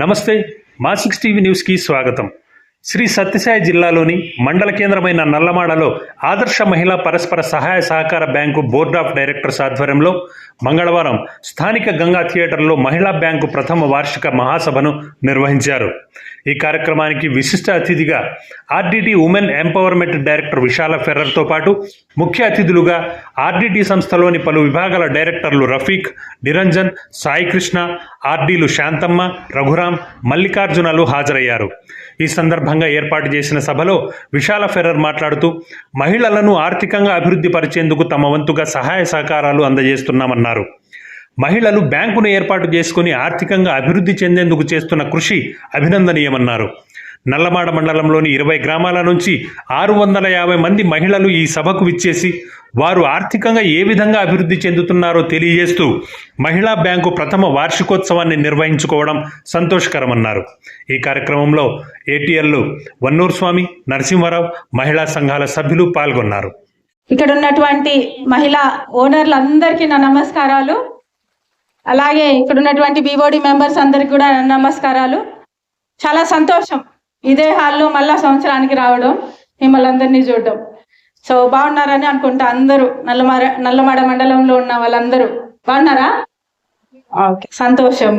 నమస్తే మా six TV న్యూస్కి స్వాగతం. శ్రీ సత్యసాయి జిల్లాలోని మండల కేంద్రమైన నల్లమాడలో ఆదర్శ మహిళా పరస్పర సహాయ సహకార బ్యాంకు బోర్డ్ ఆఫ్ డైరెక్టర్స్ ఆధ్వర్యంలో మంగళవారం స్థానిక గంగా థియేటర్లో మహిళా బ్యాంకు ప్రథమ వార్షిక మహాసభను నిర్వహించారు. ఈ కార్యక్రమానికి విశిష్ట అతిథిగా RDT women empowerment director Vishala ఫెర్రర్తో పాటు ముఖ్య అతిథులుగా ఆర్డిటి సంస్థలోని పలు విభాగాల డైరెక్టర్లు రఫీక్ నిరంజన్ సాయి కృష్ణ ఆర్డీలు శాంతమ్మ రఘురాం మల్లికార్జునలు హాజరయ్యారు. ఈ సందర్భంగా ఏర్పాటు చేసిన సభలో విశాల ఫెర్రర్ మాట్లాడుతూ మహిళలను ఆర్థికంగా అభివృద్ధి పరిచేందుకు తమ వంతుగా సహాయ సహకారాలు అందజేస్తున్నామన్నారు. మహిళలు బ్యాంకును ఏర్పాటు చేసుకుని ఆర్థికంగా అభివృద్ధి చెందేందుకు చేస్తున్న కృషి అభినందనీయమన్నారు. నల్లమాడ మండలంలోని ఇరవై గ్రామాల నుంచి ఆరు వందల యాభై మంది మహిళలు ఈ సభకు విచ్చేసి వారు ఆర్థికంగా ఏ విధంగా అభివృద్ధి చెందుతున్నారో తెలియజేస్తూ మహిళా బ్యాంకు ప్రథమ వార్షికోత్సవాన్ని నిర్వహించుకోవడం సంతోషకరమన్నారు. ఈ కార్యక్రమంలో ఏటీఎల్లు వన్నూరు స్వామి నరసింహారావు మహిళా సంఘాల సభ్యులు పాల్గొన్నారు. ఇక్కడ ఉన్నటువంటి మహిళా ఓనర్లందరికీ నా నమస్కారాలు. అలాగే ఇక్కడ ఉన్నటువంటి బీబోడి మెంబర్స్ అందరికి కూడా నమస్కారాలు. చాలా సంతోషం ఇదే హాల్లో మళ్ళా సంవత్సరానికి రావడం మిమ్మల్ని అందరినీ చూడడం. సో బాగున్నారని అనుకుంటా అందరూ నల్లమార నల్లమాడ మండలంలో ఉన్న వాళ్ళందరూ. బాగున్నారా? ఓకే సంతోషం.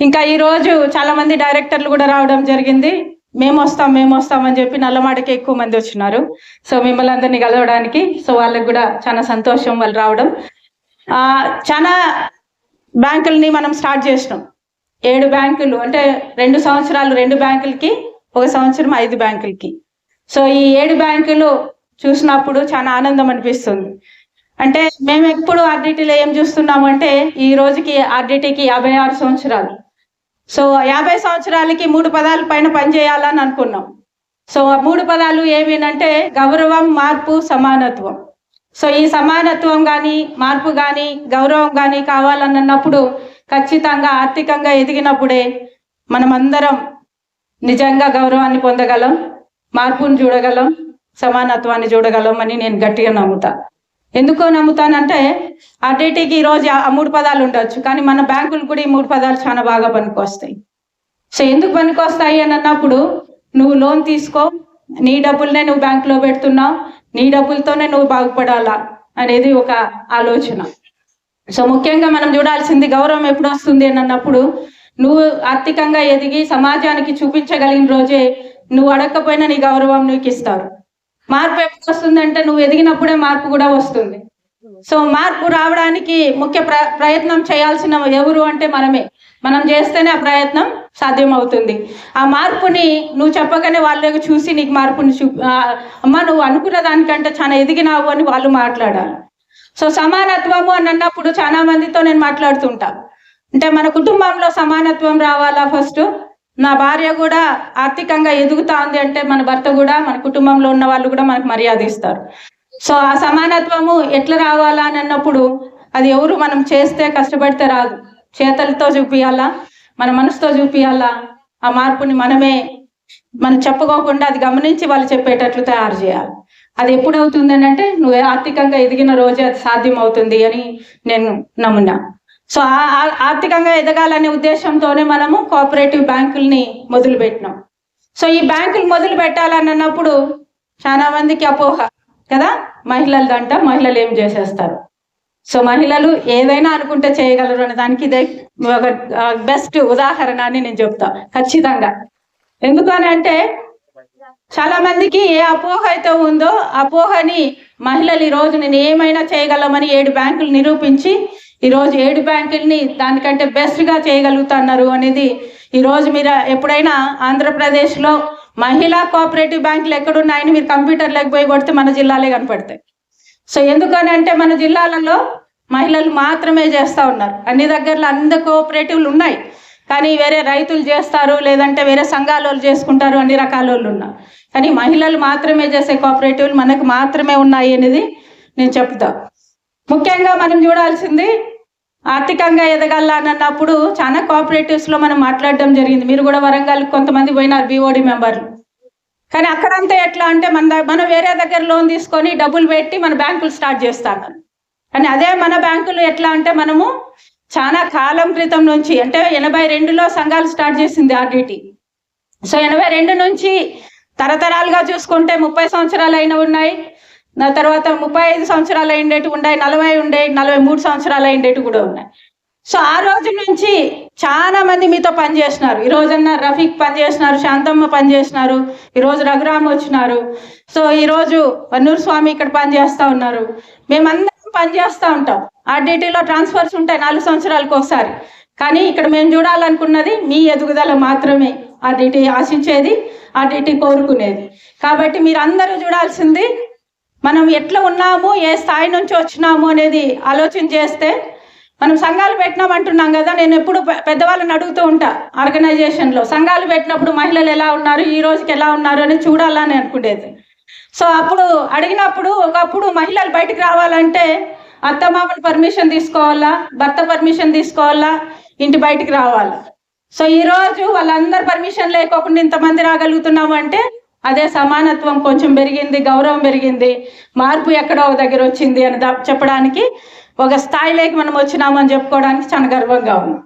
ఇంకా ఈ రోజు చాలా మంది డైరెక్టర్లు కూడా రావడం జరిగింది. మేము వస్తాం మేము వస్తాం అని చెప్పి నల్లమాడకి ఎక్కువ మంది వచ్చినారు. సో మిమ్మల్ని అందరినీ కలవడానికి సో వాళ్ళకి కూడా చాలా సంతోషం వాళ్ళు రావడం. ఆ చాలా బ్యాంకుల్ని మనం స్టార్ట్ చేసినాం. ఏడు బ్యాంకులు అంటే రెండు సంవత్సరాలు రెండు బ్యాంకులకి ఒక సంవత్సరం ఐదు బ్యాంకులకి. సో ఈ ఏడు బ్యాంకులు చూసినప్పుడు చాలా ఆనందం అనిపిస్తుంది. అంటే మేము ఎప్పుడు ఆర్డిటీలో ఏం చూస్తున్నాము అంటే ఈ రోజుకి ఆర్డిటీకి యాభై ఆరు సంవత్సరాలు. సో యాభై సంవత్సరాలకి మూడు పదాల పైన పనిచేయాలని అనుకున్నాం. సో ఆ మూడు పదాలు ఏమేనంటే గౌరవం మార్పు సమానత్వం. సో ఈ సమానత్వం కానీ మార్పు కానీ గౌరవం కానీ కావాలన్నప్పుడు ఖచ్చితంగా ఆర్థికంగా ఎదిగినప్పుడే మనమందరం నిజంగా గౌరవాన్ని పొందగలం మార్పుని చూడగలం సమానత్వాన్ని చూడగలం అని నేను గట్టిగా నమ్ముతా. ఎందుకో నమ్ముతానంటే ఆర్డీటీకి ఈరోజు రోజు ఆ మూడు పదాలు ఉండొచ్చు కానీ మన బ్యాంకులు కూడా ఈ మూడు పదాలు చాలా బాగా పనికొస్తాయి. సో ఎందుకు పనికొస్తాయి అని అన్నప్పుడు నువ్వు లోన్ తీసుకో నీ డబ్బులనే నువ్వు బ్యాంకులో పెడుతున్నావు నీ డబ్బులతోనే నువ్వు బాగుపడాలా అనేది ఒక ఆలోచన. సో ముఖ్యంగా మనం చూడాల్సింది గౌరవం ఎప్పుడు వస్తుంది అని అన్నప్పుడు నువ్వు ఆర్థికంగా ఎదిగి సమాజానికి చూపించగలిగిన రోజే నువ్వు అడగకపోయినా నీ గౌరవం నీకు ఇస్తారు. మార్పు ఎప్పుడు వస్తుందంటే నువ్వు ఎదిగినప్పుడే మార్పు కూడా వస్తుంది. సో మార్పు రావడానికి ముఖ్య ప్ర ప్రయత్నం చేయాల్సిన ఎవరు అంటే మనమే. మనం చేస్తేనే ఆ ప్రయత్నం సాధ్యం అవుతుంది ఆ మార్పుని నువ్వు చెప్పగానే వాళ్ళకి చూసి నీకు మార్పుని చూ అమ్మ నువ్వు అనుకున్న దానికంటే చాలా ఎదిగినావు అని వాళ్ళు మాట్లాడాలి సో సమానత్వము అని అన్నప్పుడు చాలా మందితో నేను మాట్లాడుతుంటా. అంటే మన కుటుంబంలో సమానత్వం రావాలా ఫస్ట్? నా భార్య కూడా ఆర్థికంగా ఎదుగుతా ఉంది అంటే మన భర్త కూడా మన కుటుంబంలో ఉన్న వాళ్ళు కూడా మనకు మర్యాద ఇస్తారు. సో ఆ సమానత్వము ఎట్లా రావాలా అని అన్నప్పుడు అది ఎవరు మనం చేస్తే కష్టపడితే రాదు. చేతలతో చూపియాలా? మన మనసుతో చూపియాలా? ఆ మార్పుని మనమే మనం చెప్పుకోకుండా అది గమనించి వాళ్ళు చెప్పేటట్లు తయారు చేయాలి. అది ఎప్పుడు అవుతుంది అని అంటే నువ్వు ఆర్థికంగా ఎదిగిన రోజే అది సాధ్యం అవుతుంది అని నేను నమ్మున్నా సో ఆ ఆర్థికంగా ఎదగాలనే ఉద్దేశంతోనే మనము కోఆపరేటివ్ బ్యాంకుల్ని మొదలు పెట్టినాం సో ఈ బ్యాంకులు మొదలు పెట్టాలని అన్నప్పుడు చాలా మందికి అపోహ కదా? మహిళలదంట మహిళలు ఏం చేసేస్తారు? సో మహిళలు ఏదైనా అనుకుంటే చేయగలరు అనే దానికి ఇదే ఒక బెస్ట్ ఉదాహరణ అని నేను చెప్తా ఖచ్చితంగా. ఎందుకు అని అంటే చాలా మందికి ఏ అపోహ అయితే ఉందో అపోహని మహిళలు ఈ రోజు నేను ఏమైనా చేయగలమని ఏడు బ్యాంకులు నిరూపించి ఈ రోజు ఏడు బ్యాంకుల్ని దానికంటే బెస్ట్గా చేయగలుగుతున్నారు అనేది ఈ రోజు మీరు ఎప్పుడైనా ఆంధ్రప్రదేశ్లో మహిళా కోఆపరేటివ్ బ్యాంకులు ఎక్కడున్నాయని మీరు కంప్యూటర్లోకి పోయి కొడితే మన జిల్లాలే కనపడతాయి. సో ఎందుకని అంటే మన జిల్లాలలో మహిళలు మాత్రమే చేస్తూ ఉన్నారు. అన్ని దగ్గరలో అన్ని కోఆపరేటివ్లు ఉన్నాయి. కానీ వేరే రైతులు చేస్తారు లేదంటే వేరే సంఘాల వాళ్ళు చేసుకుంటారు అన్ని రకాల వాళ్ళు ఉన్నారు. కానీ మహిళలు మాత్రమే చేసే కోఆపరేటివ్లు మనకు మాత్రమే ఉన్నాయి అనేది నేను చెప్తా. ముఖ్యంగా మనం చూడాల్సింది ఆర్థికంగా ఎదగాలన్నప్పుడు చాలా కోఆపరేటివ్స్లో మనం మాట్లాడడం జరిగింది. మీరు కూడా వరంగల్ కొంతమంది పోయినారు బీఓడి మెంబర్లు. కానీ అక్కడంతా ఎట్లా అంటే మన మనం వేరే దగ్గర లోన్ తీసుకొని డబ్బులు పెట్టి మన బ్యాంకులు స్టార్ట్ చేస్తాను. కానీ అదే మన బ్యాంకులు ఎట్లా అంటే మనము చాలా కాలం క్రితం నుంచి అంటే ఎనభై రెండులో సంఘాలు స్టార్ట్ చేసింది ఆర్డిటి. సో ఎనభై రెండు నుంచి తరతరాలుగా చూసుకుంటే ముప్పై సంవత్సరాలు అయిన ఉన్నాయి. నా తర్వాత ముప్పై ఐదు సంవత్సరాలు అయిండేటి ఉన్నాయి నలభై ఉండే నలభై మూడు సంవత్సరాలు అయిండేటి కూడా ఉన్నాయి. సో ఆ రోజు నుంచి చాలా మంది మీతో పనిచేసినారు ఈ రోజన్నా రఫీక్ పనిచేసినారు శాంతమ్మ పనిచేసినారు ఈ రోజు రఘురామ్ వచ్చినారు. సో ఈ రోజు వన్నూరు స్వామి ఇక్కడ పనిచేస్తా ఉన్నారు. మేమందరం పనిచేస్తూ ఉంటాం. ఆర్డిటీలో ట్రాన్స్ఫర్స్ ఉంటాయి నాలుగు సంవత్సరాలకు ఒకసారి. కానీ ఇక్కడ మేము చూడాలనుకున్నది మీ ఎదుగుదల మాత్రమే. ఆర్డిటీ ఆశించేది ఆర్డిటీ కోరుకునేది. కాబట్టి మీరు అందరూ చూడాల్సింది మనం ఎట్లా ఉన్నాము ఏ స్థాయి నుంచి వచ్చినాము అనేది ఆలోచన చేస్తే మనం సంఘాలు పెట్టినామంటున్నాం కదా నేను ఎప్పుడు పెద్దవాళ్ళని అడుగుతూ ఉంటా ఆర్గనైజేషన్లో. సంఘాలు పెట్టినప్పుడు మహిళలు ఎలా ఉన్నారు ఈ రోజుకి ఎలా ఉన్నారు అని చూడాలని అనుకునేది సో అప్పుడు అడిగినప్పుడు ఒకప్పుడు మహిళలు బయటికి రావాలంటే అత్తమామల పర్మిషన్ తీసుకోవాలా భర్త పర్మిషన్ తీసుకోవాలా ఇంటి బయటికి రావాలా. సో ఈ రోజు వాళ్ళందరి పర్మిషన్ లేకోకుండా ఇంతమంది రాగలుగుతున్నాము అంటే అదే సమానత్వం కొంచెం పెరిగింది గౌరవం పెరిగింది మార్పు ఎక్కడో ఒక దగ్గర వచ్చింది అని చెప్పడానికి ఒక స్థాయిలోకి మనం వచ్చినామని చెప్పుకోవడానికి చాలా గర్వంగా ఉంది.